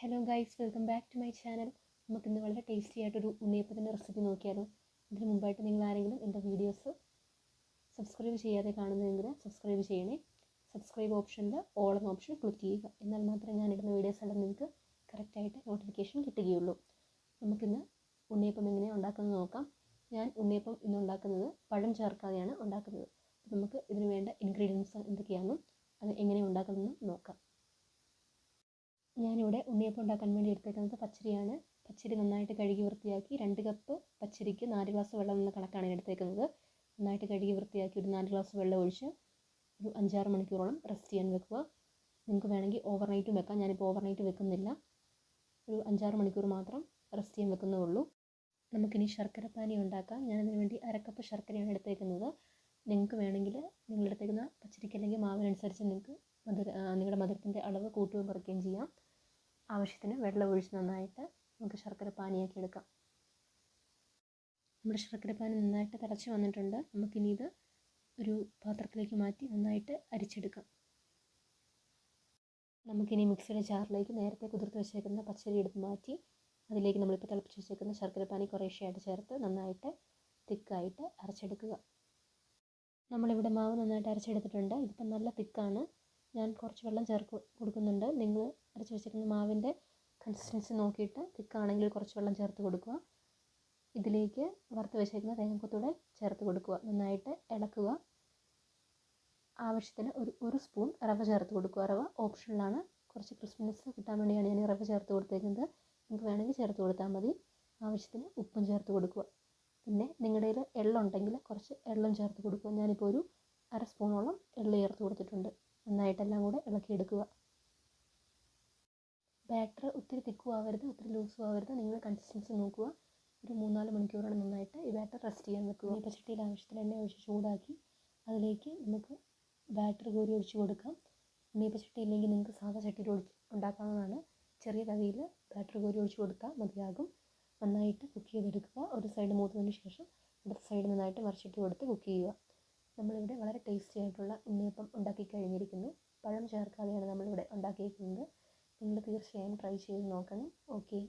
Hello guys welcome back to my channel നമുക്ക് ഇന്ന് വളരെ ടേസ്റ്റി ആയിട്ടൊരു ഉണ്ണിയപ്പത്തിന്റെ റെസിപ്പി നോക്കിയാലോ. ഇതിന് മുമ്പായിട്ട് നിങ്ങൾ ആരെങ്കിലും എന്റെ വീഡിയോസ് സബ്സ്ക്രൈബ് ചെയ്യാതെ കാണുന്നതെങ്കിൽ സബ്സ്ക്രൈബ് ചെയ്യണേ. സബ്സ്ക്രൈബ് ഓപ്ഷനിൽ ഓൾ എന്ന ഓപ്ഷൻ ക്ലിക്ക് ചെയ്യുക. എന്നാൽ മാത്രമേ ഞാൻ ഇടുന്ന വീഡിയോസ് എല്ലാം നിങ്ങൾക്ക് കറക്റ്റായിട്ട് നോട്ടിഫിക്കേഷൻ കിട്ടുകയുള്ളൂ. നമുക്കിന്ന് ഉണ്ണിയപ്പം എങ്ങനെയാണ് ഉണ്ടാക്കുന്നത് നോക്കാം. ഞാൻ ഉണ്ണിയപ്പം ഇന്ന് ഉണ്ടാക്കുന്നത് പഴം ചേർക്കാതെയാണ് ഉണ്ടാക്കുന്നത്. നമുക്ക് ഇതിന് വേണ്ട ഇൻഗ്രീഡിയൻസ് എന്തൊക്കെയാണെന്നും അത് എങ്ങനെ ഉണ്ടാക്കുന്നതെന്നും നോക്കാം. ഞാനിവിടെ ഉണ്ണിയപ്പം ഉണ്ടാക്കാൻ വേണ്ടി എടുത്തേക്കുന്നത് പച്ചരിയാണ്. പച്ചരി നന്നായിട്ട് കഴുകി വൃത്തിയാക്കി രണ്ട് കപ്പ് പച്ചരിക്ക് നാല് ഗ്ലാസ് വെള്ളം എന്ന കണക്കാണ് എടുത്തേക്കുന്നത്. നന്നായിട്ട് കഴുകി വൃത്തിയാക്കി ഒരു നാല് ഗ്ലാസ് വെള്ളം ഒഴിച്ച് ഒരു അഞ്ചാറ് മണിക്കൂറോളം റെസ്റ്റ് ചെയ്യാൻ വെക്കുക. നിങ്ങൾക്ക് വേണമെങ്കിൽ ഓവർനൈറ്റും വെക്കാം. ഞാനിപ്പോൾ ഓവർനൈറ്റ് വെക്കുന്നില്ല. ഒരു അഞ്ചാറ് മണിക്കൂർ മാത്രം റെസ്റ്റ് ചെയ്യാൻ വെക്കുന്നേ ഉള്ളൂ നമുക്കിനി ശർക്കര പാനി ഉണ്ടാക്കാം. ഞാനതിന് വേണ്ടി അരക്കപ്പ് ശർക്കരയാണ് എടുത്തേക്കുന്നത്. നിങ്ങൾക്ക് വേണമെങ്കിൽ നിങ്ങളെടുത്തേക്കുന്ന പച്ചരിക്ക് അല്ലെങ്കിൽ മാവിനനുസരിച്ച് നിങ്ങൾക്ക് മധുര നിങ്ങളുടെ മധുരത്തിന്റെ അളവ് കൂട്ടുകയും കുറയ്ക്കുകയും ചെയ്യാം. ആവശ്യത്തിന് വെള്ളം ഒഴിച്ച് നന്നായിട്ട് നമുക്ക് ശർക്കര പാനിയാക്കി എടുക്കാം. നമ്മുടെ ശർക്കര പാനി നന്നായിട്ട് തിളച്ച് വന്നിട്ടുണ്ട്. നമുക്കിനി ഇത് ഒരു പാത്രത്തിലേക്ക് മാറ്റി നന്നായിട്ട് അരിച്ചെടുക്കാം. നമുക്കിനി മിക്സിയുടെ ജാറിലേക്ക് നേരത്തെ കുതിർത്ത് വെച്ചേക്കുന്ന പച്ചരി എടുത്ത് മാറ്റി അതിലേക്ക് നമ്മളിപ്പോൾ തിളപ്പിച്ച് വെച്ചേക്കുന്ന ശർക്കര പാനി കുറേശ്ശെയായിട്ട് ചേർത്ത് നന്നായിട്ട് തിക്കായിട്ട് അരച്ചെടുക്കുക. നമ്മളിവിടെ മാവ് നന്നായിട്ട് അരച്ചെടുത്തിട്ടുണ്ട്. ഇതിപ്പം നല്ല തിക്കാണ്. ഞാൻ കുറച്ച് വെള്ളം ചേർക്ക് കൊടുക്കുന്നുണ്ട്. നിങ്ങൾ അരച്ച് വെച്ചിരിക്കുന്ന മാവിന്റെ കൺസിസ്റ്റൻസി നോക്കിയിട്ട് തിക്കാണെങ്കിൽ കുറച്ച് വെള്ളം ചേർത്ത് കൊടുക്കുക. ഇതിലേക്ക് വറുത്ത് വെച്ചിരിക്കുന്ന തേങ്ങക്കൊത്തൂടെ ചേർത്ത് കൊടുക്കുക. നന്നായിട്ട് ഇളക്കുക. ആവശ്യത്തിന് ഒരു ഒരു സ്പൂൺ റവ ചേർത്ത് കൊടുക്കുക. റവ ഓപ്ഷണലാണ് കുറച്ച് ക്രിസ്മസ് കിട്ടാൻ വേണ്ടിയാണ് ഞാൻ റവ ചേർത്ത് കൊടുത്തേക്കുന്നത്. നിങ്ങൾക്ക് വേണമെങ്കിൽ ചേർത്ത് കൊടുത്താൽ മതി. ആവശ്യത്തിന് ഉപ്പും ചേർത്ത് കൊടുക്കുക. പിന്നെ നിങ്ങളുടെ കയ്യിൽ എള്ളുണ്ടെങ്കിൽ കുറച്ച് എള്ളും ചേർത്ത് കൊടുക്കുക. ഞാനിപ്പോൾ ഒരു അര സ്പൂണോളം എള്ള് ചേർത്ത് കൊടുത്തിട്ടുണ്ട്. നന്നായിട്ടെല്ലാം കൂടെ ഇളക്കിയെടുക്കുക ബാറ്റർ ഒത്തിരി തിക്കും ആവരുത് ഒത്തിരി ലൂസും ആവരുത്. നിങ്ങൾ കൺസിസ്റ്റൻസി നോക്കുക. ഒരു മൂന്നാൽ മണിക്കൂറോളം നന്നായിട്ട് ഈ ബാറ്റർ റെസ്റ്റ് ചെയ്യാൻ വെക്കുക. ഇപ്പോൾ ചട്ടിയിൽ ആവശ്യത്തിന് എണ്ണ ഒഴിച്ച് ചൂടാക്കി അതിലേക്ക് നമുക്ക് ബാറ്റർ കോരി ഒഴിച്ച് കൊടുക്കാം. ഉണ്ണിയപ്പം ചട്ടി ഇല്ലെങ്കിൽ നിങ്ങൾക്ക് സാധാ ചട്ടിയിൽ ഒഴിച്ച് ഉണ്ടാക്കാവുന്നതാണ്. ചെറിയ തവിയിൽ ബാറ്റർ കോരി ഒഴിച്ച് കൊടുത്താൽ മതിയാകും. നന്നായിട്ട് കുക്ക് ചെയ്തെടുക്കുക. ഒരു സൈഡ് മൂത്തതിന് ശേഷം അടുത്ത സൈഡ് നന്നായിട്ട് മറിച്ചിട്ട് കൊടുത്ത് കുക്ക് ചെയ്യുക. നമ്മളിവിടെ വളരെ ടേസ്റ്റി ആയിട്ടുള്ള ഉണ്ണിയപ്പം ഉണ്ടാക്കി കഴിഞ്ഞിരിക്കുന്നു. പഴം ചേർക്കാതെയാണ് നമ്മളിവിടെ ഉണ്ടാക്കിയിരിക്കുന്നത്. നിങ്ങൾ തീർച്ചയായും ട്രൈ ചെയ്ത് നോക്കണം. ഓക്കെ